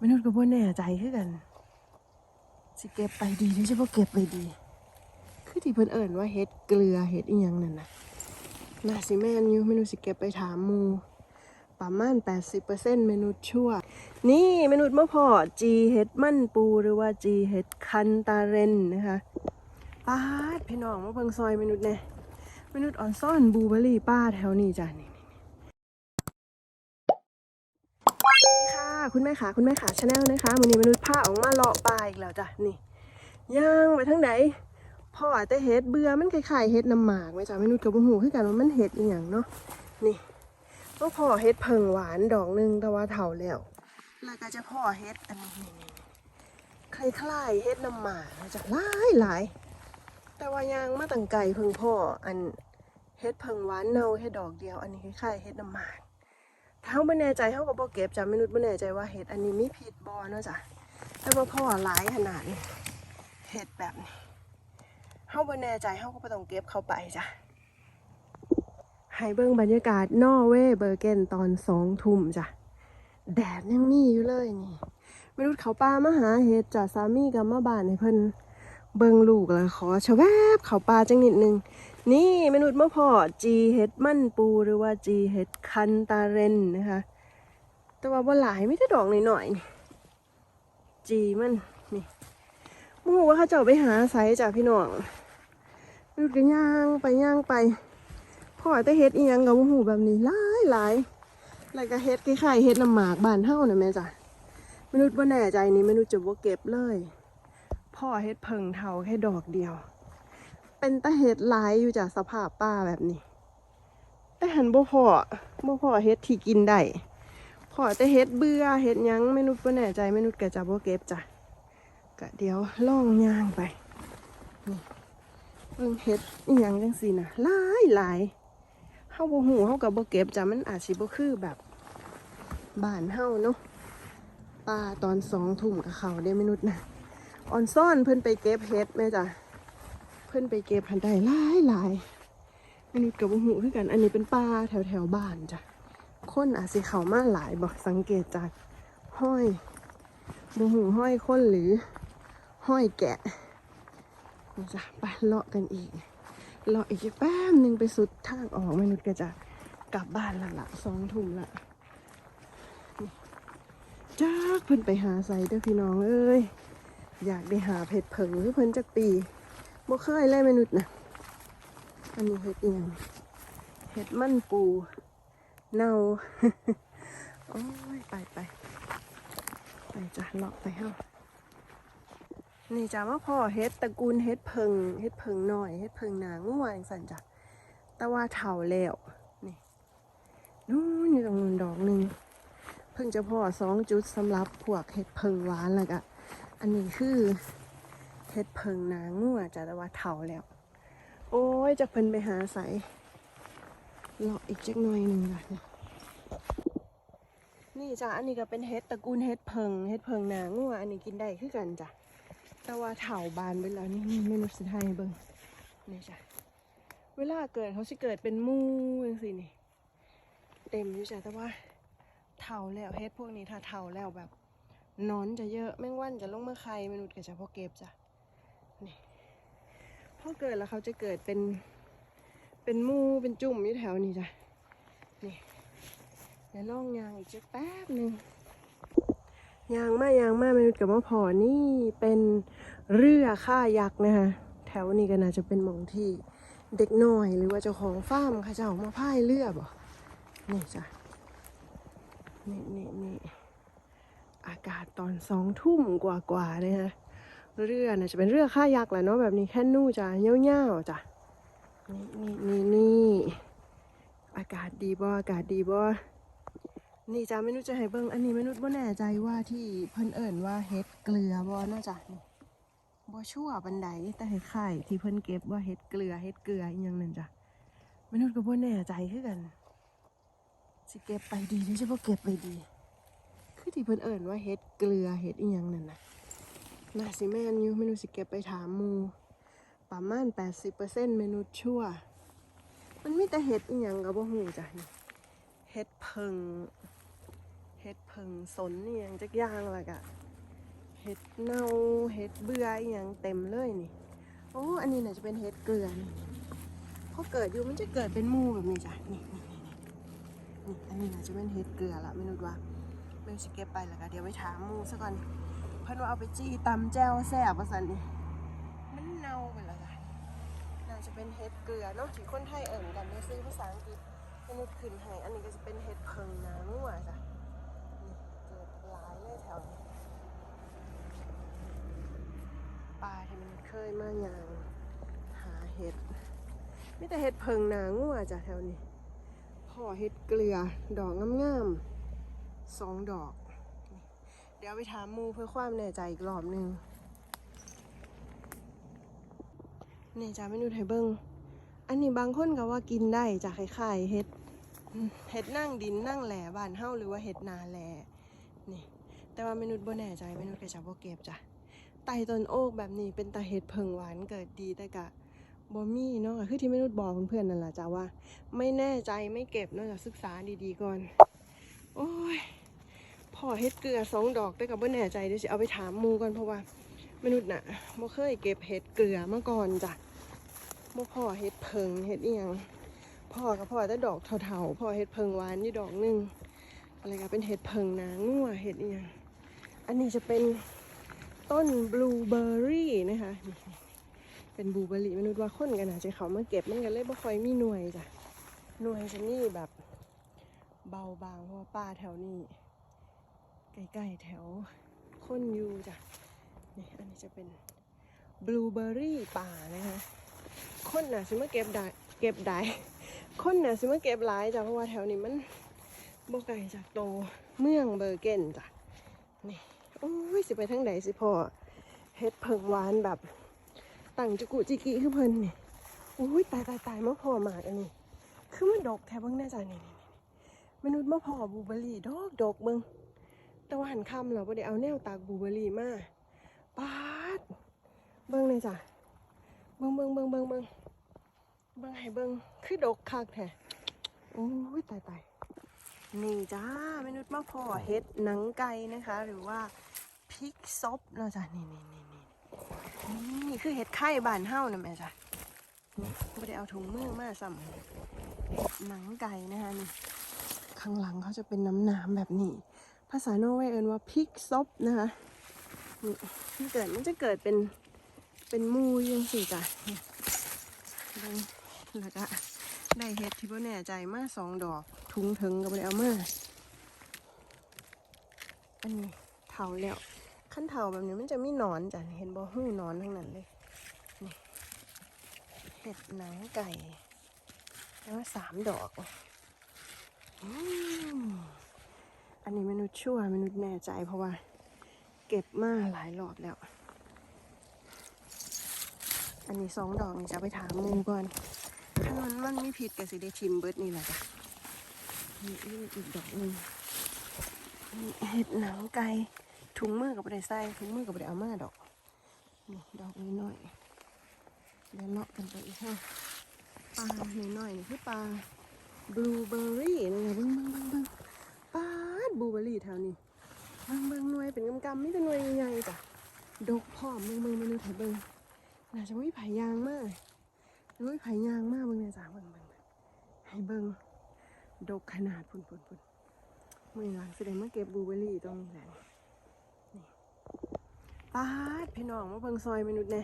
มนุษย์ก็บ่แน่ใจคือกัน สิเก็บไปดีหรือจะบ่เก็บไปดี คือที่เพิ่นเอิ่นว่าเฮ็ดเกลือเฮ็ดอีหยังนั่นน่ะน่าสิแม่นอยู่เมนูสิเก็บไปถามหมู่ประมาณ 80%เมนูชั่ว นี่เมนูมะพร้าวจีเฮ็ดมันปูหรือว่าจีเฮ็ดคันตาเรนนะคะป้าดพี่น้องมาเบิ่งซอยเมนูแน่เมนูอ่อนซ่อนบูเบอรี่ป้าแถวนี้จ้ะนี่ คุณแม่ขาคุณแม่ขาชาแนลนะคะวันนี้มนุษย์ผ้าออกมาเลาะปลาอีกแล้วจ้ะนี่ย่างไปทั้งไหนพ่อแต่เห็ดเบื่อมันคล้ายๆเห็ดน้ำหมากไหมจ้ะมนุษย์กับหูคือกันว่ามันเห็ดอีหยังเนาะนี่ก็พ่อเห็ดเพิงหวานดอกหนึงแต่ว่าเถาแล้วแล้วก็จะพ่อเห็ดอันนี้คล้ายๆเห็ดน้ำหมากจ้ะหลายหลายแต่ว่ายางมาตั้งไก่เพิ่งพ่ออันเห็ดเพิงหวานเน่าแค่ดอกเดียว อันนี้คล้ายๆเห็ดน้ำหมาก ถ้าเขาไม่แน่ใจเขาก็บอกเก็บจ้ะมนุษย์ไม่แน่ใจว่าเห็ดอันนี้มีพิษบอเนาะจ้ะแต่ว่าพ่อหลายขนาดนี้เห็ดแบบนี้เขาไม่แน่ใจเขาก็ไม่ต้องเก็บเข้าไปจ้ะให้เบิ่งบรรยากาศนอร์เวย์เบอร์เกนตอนสองทุ่มจ้ะแดดยังมีอยู่เลยนี่มนุษย์เขาป่ามาหาเห็ดจ้ะสามีกับมาบ้านให้เพิ่นเบิ่งลูกแล้วขอชะแวบเขาป่าจังนิดนึงนี่มนุษย์มะพร้าวจีเห็ดมันปูหรือว่าจีเห็ดคันตาเรนนะคะ แต่ว่าบ่หลายไม่ได้ดอกหน่อยๆจีมันนี่มูว่าเขาเจ้าไปหาไซจ้ะพี่น้องมนุษย์ก็ย่างไปย่างไปพ่อแต่เห็ดอีหยังกับมูแบบนี้หลายหลายแล้วก็เห็ดคล้ายๆเห็ดน้ำหมากบ้านเฮานะแม่จ้ะมนุษย์บ่แน่ใจนี่มนุษย์จะบ่เก็บเลย พ่อเห็ดเพิงเทาแค่ดอกเดียว เป็นตะเห็ดหลายอยู่จากสภาพป่าแบบนี้ แต่หันบ่พอบ่พอเห็ดที่กินได้พอแต่เห็ดเบื่อเห็ดยังไม่นุษย์บ่แน่ใจไม่นุษย์ก็จะบ่เก็บจ้ะก็เดี๋ยวล่องย่างไปนี่เบิ่งเห็ดอีหยังจังซี่นะหลายหลายเฮาบ่ฮู้เฮาก็บ่เก็บจ้ะมันอาจสิบ่คือแบบบ้านเฮาเนาะป่าตอนสองทุ่มกับเขาเด้ไม่นุษย์นะออนซ่อนเพิ่นไปเก็บเห็ดแม่จ้ะ เพื่อนไปเก็บหันได้หลายหลายอันนี้กับหูคือกัน อันนี้เป็นป่าแถวแถวบ้านจ้ะคนอาจสิเขามาหลายบอกสังเกตจากห้อยบูหูห้อยคนหรือห้อยแกะนี่จ้ะไปเลาะกันอีกเลาะอีกแป๊บหนึ่งไปสุดทางออกมนุษย์ก็จะกลับบ้านละละสองทุ่มละจ้าเพิ่นไปหาใส่เด้อพี่น้องเอ้ยอยากได้หาเผ็ดเผิงคือเพิ่นจักปี บ่เคยเลยมนุษย์นะอันนี้เห็ดอีหยังเห็ดมันปูเน่าโอ้ยไปไปไปจ้ะเลาะไปเฮานี่จ้ะมาพ่อเห็ดตระกูลเห็ดเพิงเห็ดเพิงหน่อยเห็ดเพิงหนาง่วงสันจ้ะแต่ว่าเถาแล้วนี่นู่นอยู่ตรงนู้นดอกหนึ่งเพิ่งจะพ่อสองจุดสำหรับพวกเห็ดเพิงหวานแล้วก็อันนี้คือ เฮ็ดเพิงนางัวจ้ะแต่ว่าเฒ่าแล้ว โอ้ยจะเพิ่นไปหาใสเลาะอีกจักหน่อยหนึ่งละนี่ยนี่จ้ะอันนี้ก็เป็นเฮ็ดตระกูลเฮ็ดเพิงเฮ็ดเพิงนางัวอันนี้กินได้คือกันจ้ะแต่ว่าเฒ่าบานไปแล้วนี่นี่เมนูสุดท้ายเบิ่งนี่จ้ะเวลาเกิดเขาสิเกิดเป็นมู่จังซี่นี่ เต็มอยู่จ้ะแต่ว่าเฒ่าแล้วเฮ็ดพวกนี้ถ้าเฒ่าแล้วแบบนอนจะเยอะแมงวันจะลงเมาไข่มนุษย์ก็จะพอเก็บจ้ะ นี่พอเกิดแล้วเขาจะเกิดเป็น เป็นมูเป็นจุ่มอยู่แถวนี้จ้ะ นี่เดี๋ยวล่องยางอีกจักแป๊บหนึ่งยางมายางมามนุษย์กับมะพอนี่เป็นเรือค่ายักษ์นะคะแถวนี้ก็น่าจะเป็นมองที่เด็กน้อยหรือว่าเจ้าของฟาร์มเขาจะออกมาพายเรือบ่นี่จ้ะนี่นี่นี่อากาศตอนสองทุ่มกว่าๆเลยฮะ เรือนะจะเป็นเรือค่ายักษ์แหละเนาะแบบนี้แค่นู่จ้ะเงี้ยวๆจ้ะนี่นี่นี่นี่อากาศดีบ่อากาศดีบ่นี่จ้ะไม่รู้จะให้เบิ่งอันนี้ไม่รู้ว่แน่ใจว่าที่เพิ่นเอิ่นว่าเฮ็ดเกลือบ่เนาะจ้ะบ่ชั่วบันไดแต่คล้ายๆที่เพิ่นเก็บว่าเฮ็ดเกลือเฮ็ดเกลืออีหยังนั่นจ้ะไม่รู้ก็บ่แน่ใจคือกันสิเก็บไปดีหรือจะบ่เก็บไปดี คือที่เพิ่นเอิ่นว่าเฮ็ดเกลือเฮ็ดอีหยังนั่นน่ะ น่าสิแม่นอยู่เมนูสิเก็บไปถามมูประมาณ80%เมนูชั่ว มันมีแต่เห็ดอีหยังกับบ่ฮู้จ้ะนี่เห็ดเพิงเห็ดเพิงสนนี่ยังจักอย่างละกะเห็ดเน่าเห็ดเบื่ออหย่างเต็มเลยนี่โอ้อันนี้น่าจะเป็นเห็ดเกลือนี่พอเกิดอยู่มันจะเกิดเป็นมูแบบนี้จ้ะนี่นี่นี่นี่อันนี้น่าจะเป็นเห็ดเกลือละไม่รู้ว่าไม่รู้จะเก็บไปแล้วก็เดี๋ยวไปถามมูซะก่อน พิ่นว่าเอาไปจี้ตำแจ่วแซ่บว่าซั่นนี่มันเน่าไปแล้วจ้ะน่าจะเป็นเห็ดเกลือเนาะที่คนไทยเอิ่นกันได้ซื้อภาษาอังกฤษไม่นึกขึ้นให้อันนี้ก็จะเป็นเห็ดเพิงนางัวจ้ะนี่เกิดหลายเลยแถวนี้ปลาที่มันเคยมาอย่างหาเห็ดไม่แต่เห็ดเพิงนางัวจ้ะแถวนี้พ่อเห็ดเกลือดอกงามๆสองดอก เดี๋ยวไปถามมูเพื่อความแน่ใจอีกรอบหนึ่งนี่จ้ะเมนูไทยเบิ้งอันนี้บางคนก็ว่ากินได้จ้ะคล้ายๆเห็ดเห็ดนั่งดินนั่งแหล่บ้านเฮาหรือว่าเห็ดนาแหล่นี่ แต่ว่าเมนูบ่แน่ใจเมนูก็จะบ่เก็บจ้ะไต่ต้นโอกแบบนี้เป็นตาเห็ดเพิงหวานเกิดดีแต่กะบ่มีเนาะคือที่แม่นุชบอกเพื่อนๆนั่นแหละจ้ะว่า ไม่แน่ใจไม่เก็บนาะจะศึกษาดีๆก่อน โอ้ย พ่อเห็ดเกลือสองดอกแต่กับบ่แน่ใจเดี๋ยวสิเอาไปถามมูก่อนเพราะว่า มนุชน่ะบ่เคยเก็บเห็ดเกลือมาก่อนจ้ะบ่พ่อเห็ดเพิงเห็ดเอียงพ่อกับพ่อแต่ดอกเถาๆพ่อเห็ดเพิงหวานนี่ดอกหนึงอะไรก็เป็นเห็ดเพิงนางัวเห็ดเอียงอันนี้จะเป็นต้นบลูเบอร์รี่นะคะเป็นบลูเบอร์รี่มนุษย์ว่าคนกันนะจะเขามาเก็บมันกันเลยบ่ค่อยมีหน่วยจ้ะหน่วยจะนี่แบบเบาบางเพราะว่าป่าแถวนี้ ใกล้ๆแถวคนยูจ้ะนี่อันนี้จะเป็นบลูเบอร์รี่ป่านะคะคนน่ะสิมาเก็บได้เก็บได้คนน่ะสิมาเก็บหลายจ้ะเพราะว่าแถวนี้มันบ่ไกลจากโตเมืองเบอร์เกนจ้ะนี่โอ้ยสิไปทางไหนสิพ่อเฮ็ดเพิงหวานแบบตั้งจุกุจิกิคือเพิ่นนี่โอ้ยตายตายตายมะพร้าวหมากอันนี้คือมันดกแท้เบิ่งแน่จ้ะนี่นี่นี่มนุษย์มะพร้าวบลูเบอร์รี่ดอกดกเบิ่ง แต่ว่าหันคำเราบ่ได้เอาแนวตากบูเบอรี่มาปาดเบิ่งเลยจ้ะเบิ่งเบิ่งเบิ่งเบิ่งเบิ่งเบิ่งให้เบิ่งคือดกคักแท้โอ้ยตายตายนี่จ้ามนุษย์มาพอเฮ็ดหนังไก่นะคะ หรือว่าพริกซบเนาะจ้ะนี่นี่นี่นี่นี่คือเฮ็ดไข่บานเฮ้านะแม่จ้ะไม่ได้เอาถุงมือมาซ้ำเฮ็ดหนังไก่นะคะนี่ข้างหลังเขาจะเป็นน้ำน้ำแบบนี้ ภาษาโนเวย์เอินว่าพริกซบนะคะนี่มันเกิดมันจะเกิดเป็นเป็นมูยังสิจ้ะนี่เบิ่งแล้วก็ได้เห็ดที่พ่แน่ใจมาสองดอก ถุงถึงก็ไม่ได้เอามาอันนี้เถาแล้วขั้นเถาแบบนี้มันจะมีนอนจ้ะเห็นบ่หูหนอนทั้งนั้นเลยนี่เห็ดหนังไก่แล้วสามดอกอืม อันนี้มนุษย์ชั่วมนุษย์แน่ใจเพราะว่า เก็บมาหลายรอบแล้ว อันนี้สองดอกนี่จะไปถามหมูก่อนถ้ามันมันไม่ผิดกับสิได้ชิมเบิร์ดนี่แหละจ้ะนี่อีกดอกหนึ่งนี่เห็ดหนังไก่ถุงมือกับไปได้ใส่ถุงมือกับไปเอามาดอกนี่ดอกน้อยเดี๋ยวเลาะกันไปอีกห้าปลาหน้อยๆนี่คือปลาบลูเบอร์รี่นะเบิ้งเบิ้งเบิ้งเบิ้งปลา แถวนี้เบิ้งเบิงหน่วยเป็นกำๆมีแต่หน่วยใหญ่จ้ะดกพร้อมเบิ้งเบิ้งเมนูไทยเบิงน่าจะไม่ไผ่ยางมากนุ้ยไผ่ยางมากเบิ่งเนี่ยจ้าเบิ่งเบิ่งให้เบิ่งดกขนาดพุ่นพุ่นพุ่นมื่อหลังแสดงมาเก็บบลูเบอร์รี่ตรงนี้แหละนี่ป้าดพี่น้องมาเบิ่งซอยมนุษย์แน่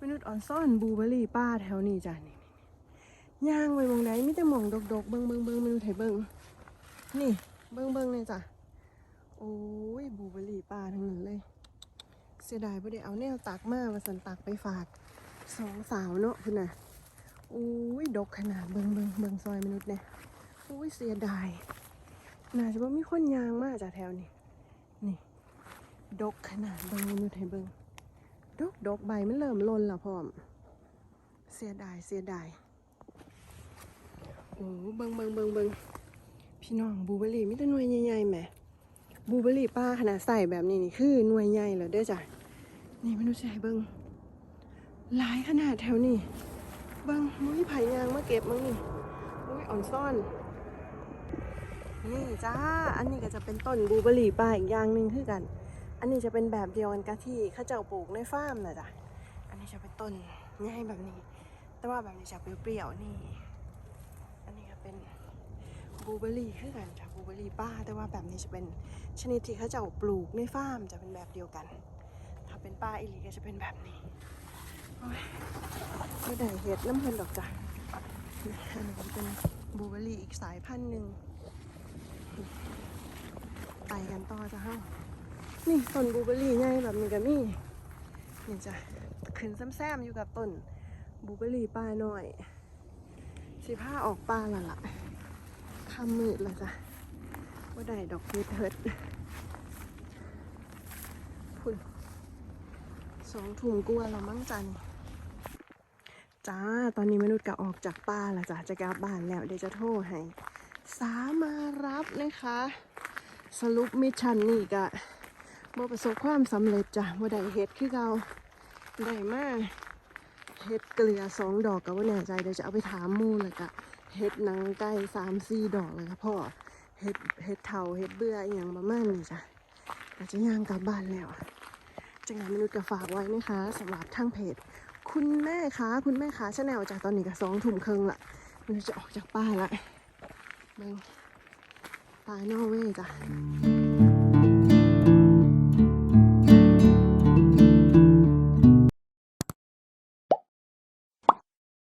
มนุษย์อ่อนซ่อนบลูเบอร์รี่ป้าแถวนี้จ้ะนี่นี่ย่างไว้มองไหนไมีแต่มองดกดกๆเบิ่งเบิ่งเบิ่งมนุษย์ให้เบิ่งนี่เบิ่งเบิ่งเลยจ้ะ โอ้ยบูเบอรี่ป้าทั้งนั้นเลย เสียดายไม่ได้เอาแนวตักมาว่าสันตักไปฝากสองสาวเนาะคุณน่ะโอ้ยดกขนาดเบิงเบิงเบิงซอยมนุษย์เนี่ยอุ้ยเสียดายน่าจะว่ามีคนยางมากจากแถวนี้นี่ ดกขนาดเบิงมนุษย์ให้เบิงดกดกใบมันเริ่มล่นละพร้อม เสียดายเสียดายโอ้เบิงเบิงเบิงเบิงพี่น้องบูเบอรี่มีแต่หน่วยใหญ่ๆแหม บูเบอรี่ป้าขนาดใส่แบบนี้นี่คือหน่วยใหญ่แล้วเด้อจ้ะนี่มนุษย์ใช่เบิ้งหลายขนาดแถวนี่เบังมุ้ยไผ่ยางมาเก็บมั้งนี่มุ้ยอ่อนซ่อน นี่จ้าอันนี้ก็จะเป็นต้นบูเบอรี่ป่าอีกอย่างหนึ่งคือกัน อันนี้จะเป็นแบบเดียวกันกับที่ข้าเจ้าปลูกในฟาร์มนะจ๊ะอันนี้จะเป็นต้นง่ายแบบนี้ แต่ว่าแบบนี้จะเปรี้ยวๆนี่ ลูเบอร์รี่คือกันจ้ะบลูเบอร์รี่ป้า แต่ว่าแบบนี้จะเป็นชนิดที่เขาจ้าปลูกในฟาร์มจะเป็นแบบเดียวกัน ถ้าเป็นป้าอิลีก็จะเป็นแบบนี้โอ้ยไม่ได้เห็ดน้ำเพิ่นดอกจ้ะอันนี้เป็นบลูเบอร์รี่อีกสายพันธุ์หนึ่งไปกันต่อจ้ะเฮ้านี่ต้นบลูเบอร์รี่ใหญ่แบบนี้ก็มีนี่จ้ะขึ้นแซมๆอยู่กับต้นบลูเบอร์รี่ป้าหน่อย สิผ้าออกป้าละล่ะ คำมืดและจ้ะว่าได้ดอกเฮ็ดเฮิดพุ่นสองถุงกลัวเรามั่งจันจ้า ตอนนี้มนุษย์ก็ออกจากป้าและจ้ะจะกลับบ้านแล้วเดี๋ยวจะโทรให้ สามารับนะคะ สรุปมิชชั่นนี่ก็บ่ประสบความสำเร็จจ้ะว่าได้เฮ็ดคือเราได้มากเฮ็ดเกลือสองดอกก็ว่าแน่ใจเดี๋ยวจะเอาไปถามมูเลยก็ เฮ็ดหนังไก่สามสี่ดอกเลยค่ะพ่อเฮ็ดเฮ็ดเทาเฮ็ดเบื่ออย่างประมาณนี้จ้ะอาจะย่างกลับบ้านแล้วจังไงมนุษย์ก็ฝากไว้นะคะสำหรับทางเพจ คุณแม่คะคุณแม่คะชาแนลจากตอนนี้ก็สองถุ่มครึ่งละมันจะออกจากป้านละมึงปลานอเวจ้ะ